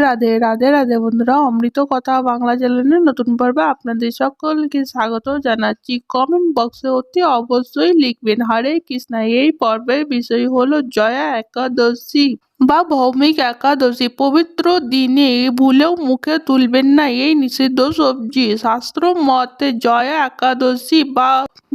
রাধে রাধে রাধে বন্ধুরা, অমৃত কথা বাংলা চ্যানেলের নতুন পর্বে আপনাদের সকলকে স্বাগত জানাচ্ছি। কমেন্ট বক্সে অতি অবশ্যই লিখবেন, হরে কৃষ্ণা। এই পর্বের বিষয় হলো জয়া একাদশী। বা ভৌমিক একাদশী, পবিত্র দিনে ভুলেও মুখে তুলবেন না এই নিষিদ্ধ সবজি। শাস্ত্র মতে জয়া একাদশী বা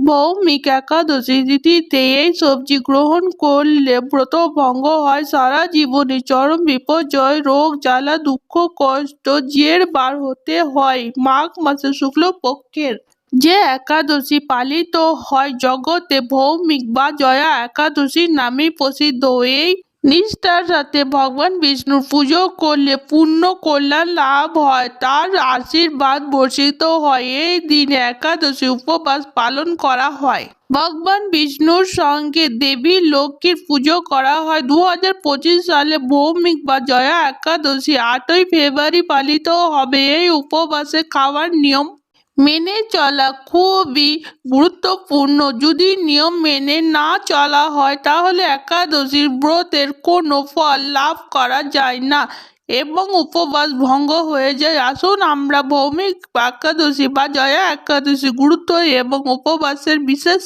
ভৌমিক একাদশী তিথিতে এই সবজি গ্রহণ করলে ব্রত ভঙ্গ হয়। সারা জীবনে চরম বিপর্যয়, রোগ, জ্বালা, দুঃখ, কষ্ট, জের বার হতে হয় মাঘ মাসে শুক্লপক্ষের। যে একাদশী পালিত হয় জগতে ভৌমিক বা জয়া একাদশী নামে প্রসিদ্ধ। এই নিষ্ঠার সাথে ভগবান বিষ্ণুর পুজো করলে পূর্ণ কল্যাণ লাভ হয়। তার আশীর্বাদ বর্ষিত হয়। এই দিনে একাদশী উপবাস পালন করা হয়। ভগবান বিষ্ণুর সঙ্গে দেবী লক্ষ্মীর পুজো করা হয়। দু হাজার পঁচিশ সালে ভৌমিক বা জয়া একাদশী আটই ফেব্রুয়ারি পালিত হবে। এই উপবাসে খাওয়ার নিয়ম মেনে চলা খুবই গুরুত্বপূর্ণ। যদি নিয়ম মেনে না চলা হয়, তাহলে একাদশীর ব্রতের কোনো ফল লাভ করা যায় না এবং উপবাস ভঙ্গ হয়ে যায়। আসুন আমরা ভৌমিক একাদশী বা জয়া একাদশী গুরুত্ব এবং উপবাসের বিশেষ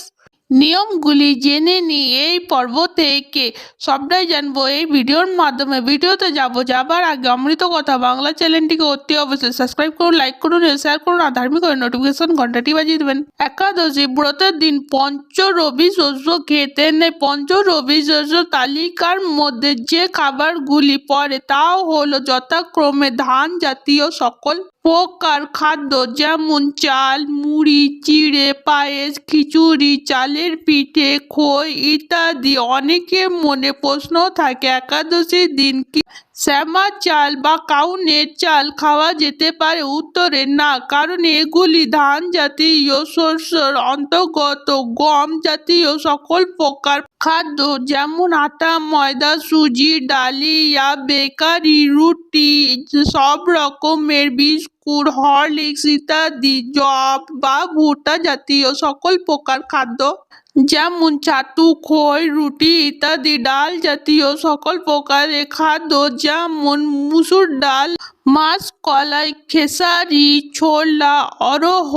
নিয়মগুলি জেনে নিই এই পর্ব থেকে সবটাই জানব। এই ভিডিওর মাধ্যমে, ভিডিওতে যাব যাবার আগে অমৃত কথা বাংলা চ্যানেলটিকে অতি অবশ্যই সাবস্ক্রাইব করুন লাইক করুন শেয়ার করুন, আর ধার্মিক নোটিফিকেশন ঘন্টাটি বাজিয়ে দেবেন। একাদশী ব্রতের দিন পঞ্চ রবি শস্য খেতে নেই পঞ্চ রবি শস্য তালিকার মধ্যে যে খাবারগুলি পড়ে তা হলো যথাক্রমে ধান জাতীয় সকল প্রকার খাদ্য যেমন চাল, মুড়ি, চিড়ে, পায়েস, খিচুড়ি, চালের পিঠে, খই ইত্যাদি অনেকের মনে প্রশ্ন থাকে, একাদশীর দিন কি শ্যামা চাল বা কাউনের চাল খাওয়া যেতে পারে। উত্তরে, না, কারণ এগুলি ধান জাতীয় শস্যর অন্তর্গত, গম জাতীয় সকল প্রকার খাদ্য, যেমন আটা, ময়দা, সুজি, ডালিয়া, বেকারি, রুটি, সব রকমের বিস্কুট, হরলিক্স ইত্যাদি জব বা ভুট্টা জাতীয় সকল প্রকার খাদ্য যেমন ছাতু খই, রুটি ইত্যাদি, ডাল জাতীয় সকল প্রকারের খাদ্য, যেমন মুসুর ডাল, মাছ, কলাই, খেসারি, ছোলা অরহ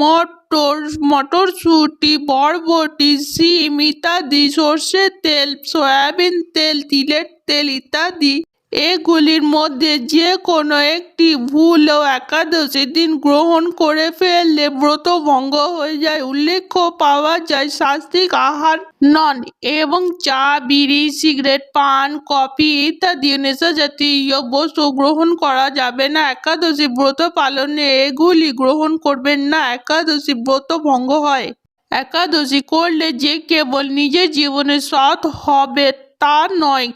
মটর, মটরশুঁটি, বরবটি সিম ইত্যাদি, সর্ষের তেল, সয়াবিন তেল, তিলের তেল ইত্যাদি। এগুলির মধ্যে যে কোনো একটি ভুলও একাদশী দিন গ্রহণ করে ফেললে ব্রত ভঙ্গ হয়ে যায়। উল্লেখ্য, পাওয়া যায় শাস্ত্রিক আহার, নন এবং চা, বিড়ি, সিগারেট, পান, কফি ইত্যাদি। নেশা জাতীয় বস্তু গ্রহণ করা যাবে না। একাদশী ব্রত পালনে এগুলি গ্রহণ করবেন না। একাদশী ব্রত ভঙ্গ হয়। একাদশী করলে যে কেবল নিজের জীবনে সৎ হবে তা নয়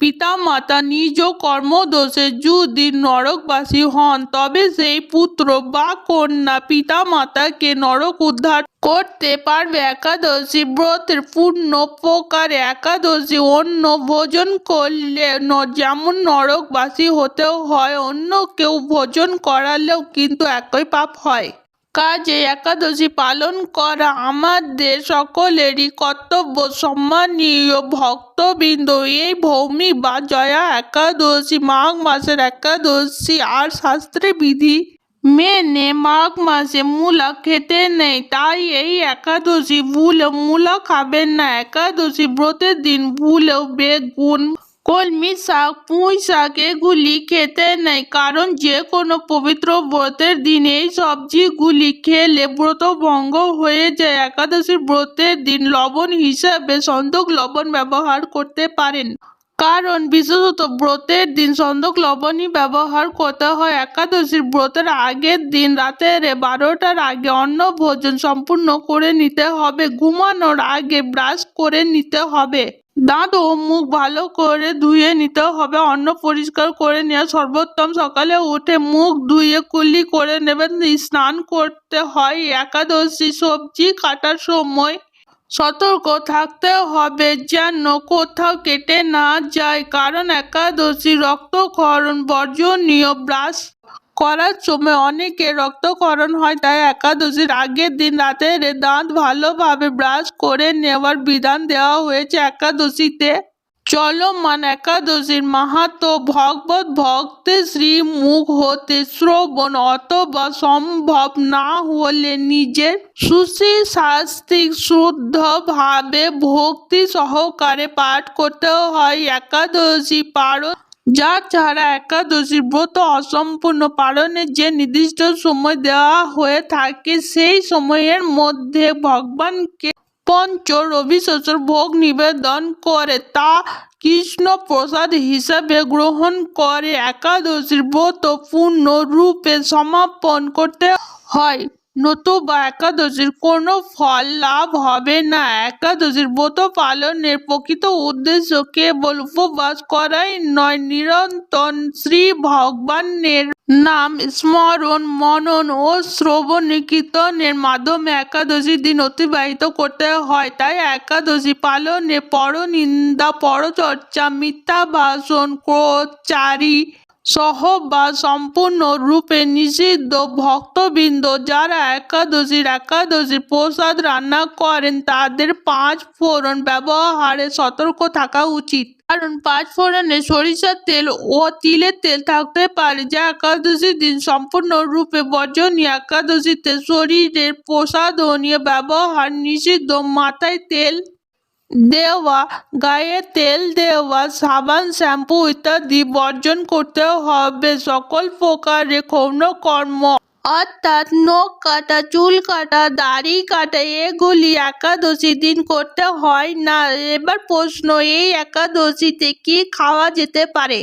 পিতামাতা নিজ কর্মদোষে যদি নরকবাসী হন, তবে সেই পুত্র বা কন্যা পিতামাতাকে নরক উদ্ধার করতে পারবে। একাদশী ব্রতের পূর্ণ প্রকার, একাদশী অন্য ভোজন করলে যেমন নরকবাসী হতেও হয়, অন্য কেউ ভোজন করালেও কিন্তু একই পাপ হয়। কাজে একাদশী পালন করা আমাদের সকলেরই কর্তব্য। সম্মানীয় ভক্তবৃন্দ, এই ভৌমি বা জয়া একাদশী, মাঘ মাসের একাদশী আর শাস্ত্রে বিধি মেনে মাঘ মাসে মূলা খেতে নেই। তাই এই একাদশী ভুলেও মূলা খাবেন না। একাদশী ব্রতের দিন ভুলেও বেগুন কলমি শাক পুঁই শাক এগুলি খেতে নেই, কারণ যে কোনো পবিত্র ব্রতের দিন এই সবজিগুলি খেলে ব্রত ভঙ্গ হয়ে যায়। একাদশীর ব্রতের দিন লবণ হিসাবে সন্দক লবণ ব্যবহার করতে পারেন। কারণ বিশেষত ব্রতের দিন সন্দক লবণই ব্যবহার করতে হয়। একাদশীর ব্রতের আগের দিন রাতের বারোটার আগে অন্ন ভোজন সম্পূর্ণ করে নিতে হবে। ঘুমানোর আগে ব্রাশ করে নিতে হবে। দাঁত ও মুখ ভালো করে ধুয়ে নিতে হবে, অন্ন পরিষ্কার করে নেওয়া সর্বোত্তম সকালে উঠে মুখ ধুয়ে কুলি করে নেবেন। স্নান করতে হয় একাদশী সবজি কাটার সময়। সতর্ক থাকতে হবে যেন কোথাও কেটে না যায়, কারণ একাদশী রক্তক্ষরণ, বর্জনীয় ব্রাশ করার সময় অনেকে রক্তক্ষরণ হয়, তাই একাদশীর আগের দিন রাতের দাঁত ভালোভাবে ব্রাশ করে নেওয়ার বিধান দেওয়া হয়েছে একাদশীতে। চলমান একাদশীর মাহাত্ম্য ভগবত ভক্তের শ্রী মুখ হতে শ্রবণ অথবা সম্ভব না হলে নিজের সুশ্রী শাস্ত্রিক শুদ্ধ ভাবে ভক্তি সহকারে পাঠ করতে হয়। একাদশী পালন যা ছাড়া একাদশী ব্রত অসম্পূর্ণ পালনের যে নির্দিষ্ট সময় দেওয়া হয়ে থাকে, সেই সময়ের মধ্যে ভগবানকে পঞ্চ রবি ভোগ নিবেদন করে। তা কৃষ্ণ প্রসাদ হিসাবে গ্রহণ করে। একাদশীর ব্রত পূর্ণ রূপে সমাপন করতে হয়। নতুবা একাদশীর কোনো ফল লাভ হবে না। একাদশীর ব্রত পালনের প্রকৃত উদ্দেশ্য কেবল উপবাস করাই নয়, নিরন্তর শ্রী ভগবানের নাম স্মরণ, মনন ও শ্রবণ কীর্তনের মাধ্যমে একাদশী দিন অতিবাহিত করতে হয়। তাই একাদশী পালনে পরনিন্দা, পরচর্চা মিথ্যা ভাষণ ক্রোধ চারি সহবাস সম্পূর্ণ রূপে নিষিদ্ধ ভক্তবৃন্দ যারা একাদশীর একাদশী প্রসাদ রান্না করেন, তাদের পাঁচ ফোড়ন ব্যবহারে সতর্ক থাকা উচিত। কারণ পাঁচ ফোড়নে সরিষার তেল ও তিলের তেল থাকতে পারে, যা একাদশীর দিন সম্পূর্ণ রূপে বর্জনীয়। একাদশীতে শরীরের প্রসাদনীয় ব্যবহার নিষিদ্ধ। মাথায় তেল দেওয়া, গায়ে তেল দেওয়া, সাবান, শ্যাম্পু ইত্যাদি বর্জন করতে হবে। সকল প্রকারের কর্ম। অর্থাৎ নখ কাটা, চুল কাটা, দাড়ি কাটা, এগুলি একাদশী দিন করতে হয় না। এবার প্রশ্ন, এই একাদশীতে কি খাওয়া যেতে পারে?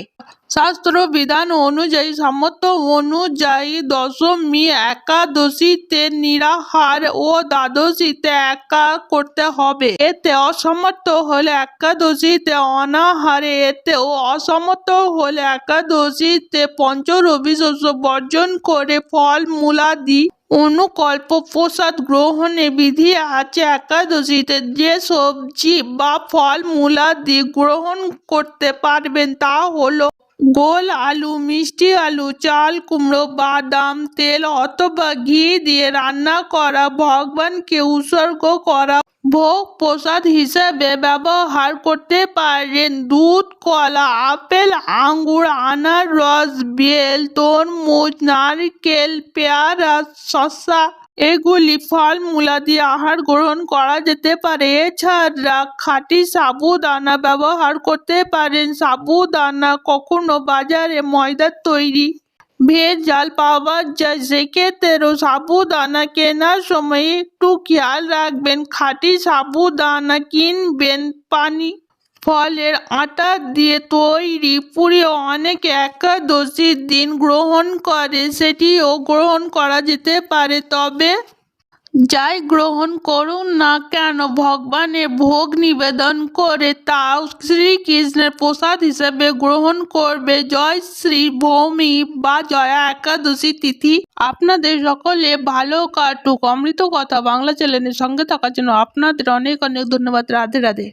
শাস্ত্র বিধান অনুযায়ী সামর্থ্য অনুযায়ী দশমী একাদশীতে নিরাহার ও দ্বাদশীতে একা করতে হবে। এতে অসমর্থ হলে একাদশীতে অনাহারে, এতে ও অসমর্থ হলে একাদশীতে পঞ্চরবি শস্য বর্জন করে ফল মূলাদি অনুকল্প প্রসাদ গ্রহণে বিধি আছে। একাদশীতে যে সবজি বা ফল মূলাদি গ্রহণ করতে পারবেন তা হলো গোল আলু, মিষ্টি আলু, চাল, কুমড়ো, বাদাম, তেল অথবা ঘি দিয়ে রান্না করা, ভগবানকে উৎসর্গ করা, ভোগ প্রসাদ হিসেবে ব্যবহার করতে পারেন। দুধ, কলা, আপেল, আঙ্গুর, আনারস, বেল, তরমুজ, নারকেল, পেয়ারা, শসা এগুলি ফল মূলা দিয়ে আহার গ্রহণ করা যেতে পারে। এছাড়া খাঁটি সাবুদানা ব্যবহার করতে পারেন। সাবুদানা কখনো বাজারে ময়দার তৈরি ভেজাল পাওয়া যায়। সেক্ষেত্রেও সাবুদানা কেনার সময় একটু খেয়াল রাখবেন। খাঁটি সাবুদানা কিনবেন পানি ফলের আটা দিয়ে তৈরি। পুরিও অনেকে একাদশীর দিন গ্রহণ করে, সেটিও গ্রহণ করা যেতে পারে। তবে যাই গ্রহণ করুন না কেন ভগবানের ভোগ নিবেদন করে তাও শ্রীকৃষ্ণের প্রসাদ হিসেবে গ্রহণ করবে। জয় শ্রী ভৌমি বা জয়া একাদশী তিথি আপনাদের সকলে ভালো কাটুক। অমৃত কথা বাংলা চ্যানেলের সঙ্গে থাকার জন্য আপনাদের অনেক অনেক ধন্যবাদ। রাধে রাধে।